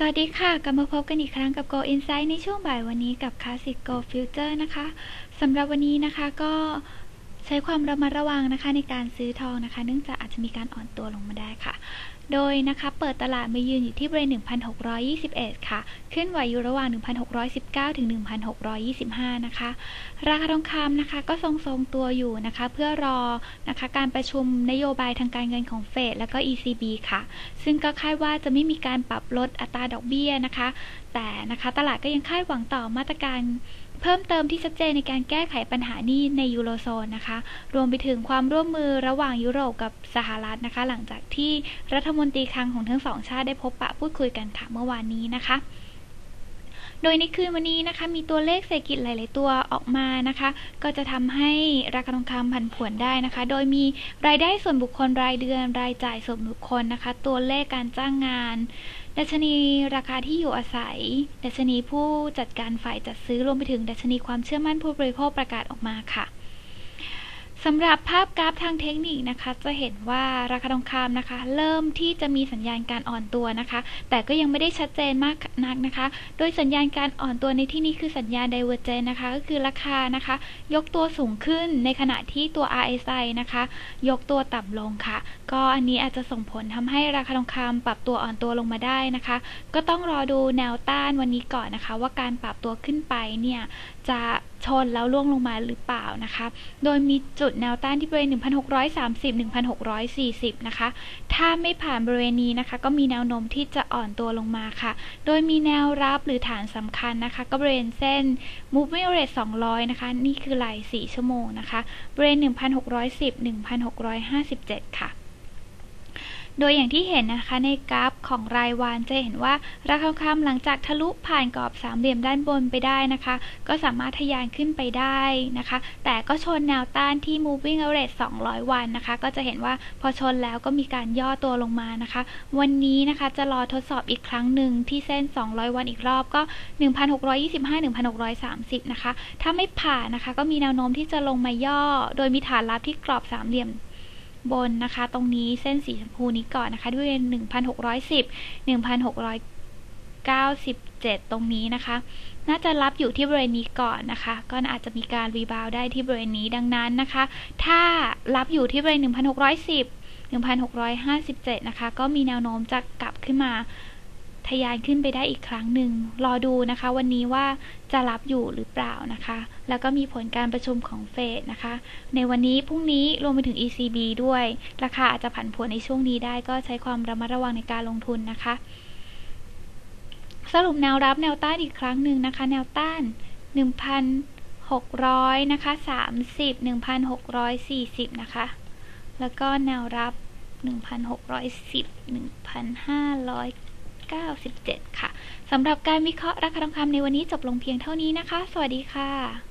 สวัสดีค่ะ กลับมาพบกันอีกครั้งกับ Go Insight ในช่วงบ่ายวันนี้กับ Classic Go Future นะคะสำหรับวันนี้นะคะก็ ใช้ความระมัดระวังนะคะในการซื้อทองนะคะ เนื่องจากอาจจะมีการอ่อนตัวลงมาได้ค่ะ โดยนะคะเปิดตลาดมายืนอยู่ที่บริเวณ 1,621 ค่ะ ขึ้นไหวอยู่ระหว่าง 1,619 ถึง 1,625 นะคะ ราคาทองคำนะคะก็ทรงๆตัวอยู่นะคะ เพื่อรอนะคะการประชุมนโยบายทางการเงินของเฟดและก็ ECB ค่ะ ซึ่งก็คาดว่าจะไม่มีการปรับลดอัตราดอกเบี้ยนะคะ แต่นะคะตลาดก็ยังคาดหวังต่อมาตรการ เพิ่มเติมที่ชัดเจนในการแก้ไขปัญหานี้ในยูโรโซนนะคะ รวมไปถึงความร่วมมือระหว่างยุโรปกับสหรัฐนะคะ หลังจากที่รัฐมนตรีคลังของทั้งสองชาติได้พบปะพูดคุยกันค่ะเมื่อวานนี้นะคะโดยในคืนวันนี้นะคะมีตัวเลขเศรษฐกิจหลาย ๆ ตัวออกมานะคะ ก็จะทำให้ราคาทองคำผันผวนได้นะคะ โดยมีรายได้ส่วนบุคคลรายเดือนรายจ่ายส่วนบุคคลนะคะ ตัวเลขการจ้างงาน ดัชนีราคาที่อยู่อาศัย ดัชนีผู้จัดการฝ่ายจัดซื้อรวมไปถึงดัชนีความเชื่อมั่นผู้บริโภคประกาศออกมาค่ะ สำหรับภาพกราฟทางเทคนิคนะคะ จะเห็นว่าราคาทองคำนะคะ เริ่มที่จะมีสัญญาณการอ่อนตัวนะคะ แต่ก็ยังไม่ได้ชัดเจนมากนักนะคะ โดยสัญญาณการอ่อนตัวในที่นี้คือสัญญาณ divergence นะคะ ก็คือราคานะคะ ยกตัวสูงขึ้นในขณะที่ตัว RSI นะคะ ยกตัวต่ำลงค่ะ ก็อันนี้อาจจะส่งผลทำให้ราคาทองคำปรับตัวอ่อนตัวลงมาได้นะคะ ก็ต้องรอดูแนวต้านวันนี้ก่อนนะคะ ว่าการปรับตัวขึ้นไปเนี่ยจะชนแล้วล่วงลงมาหรือเปล่านะคะ โดยมีจุดแนวต้านที่บริเวณ 1,630 1,640 นะคะ ถ้าไม่ผ่านบริเวณนี้นะคะ ก็มีแนวโน้มที่จะอ่อนตัวลงมาค่ะ โดยมีแนวรับหรือฐานสำคัญนะคะ ก็บริเวณเส้น moving average 200 นะคะ นี่คือไหล4ชั่วโมงนะคะ บริเวณ 1,610 1,657 ค่ะ โดยอย่างที่เห็นนะคะในกราฟของรายวันจะเห็นว่าราคาทองคำหลังจากทะลุผ่านกรอบสามเหลี่ยมด้านบนไปได้นะคะ ก็สามารถทะยานขึ้นไปได้นะคะ แต่ก็ชนแนวต้านที่ moving average 200 วันนะคะ ก็จะเห็นว่าพอชนแล้วก็มีการย่อตัวลงมานะคะ วันนี้นะคะจะรอทดสอบอีกครั้งหนึ่งที่เส้น 200 วันอีกรอบก็ 1,625-1,630 นะคะ ถ้าไม่ผ่านนะคะ ก็มีแนวโน้มที่จะลงมาย่อ โดยมีฐานรับที่กรอบสามเหลี่ยม บนนะคะ ตรงนี้เส้นสีชมพูนี้ก่อนนะคะด้วย1,610 1,697ตรงนี้นะคะ น่าจะรับอยู่ที่บริเวณนี้ก่อนนะคะ ก็อาจจะมีการรีบาวได้ที่บริเวณนี้ดังนั้นนะคะ ถ้ารับอยู่ที่บริเวณ1,610 1,657นะคะ ก็มีแนวโน้มจะกลับขึ้นมา ทยานขึ้นไปได้อีกครั้งหนึ่ง รอดูนะคะวันนี้ว่าจะรับอยู่หรือเปล่านะคะ แล้วก็มีผลการประชุมของเฟดนะคะ ในวันนี้พรุ่งนี้รวมไปถึง ECB ด้วย ราคาอาจจะผันผวนในช่วงนี้ได้ก็ใช้ความระมัดระวังในการลงทุนนะคะ สรุปแนวรับแนวต้านอีกครั้งหนึ่งนะคะ แนวต้าน 1,600นะคะ30 1,640นะคะ แล้วก็แนวรับ 1,610 1,500 97 ค่ะสำหรับการวิเคราะห์ราคาทองคำในวันนี้จบลงเพียงเท่านี้นะคะ สวัสดีค่ะ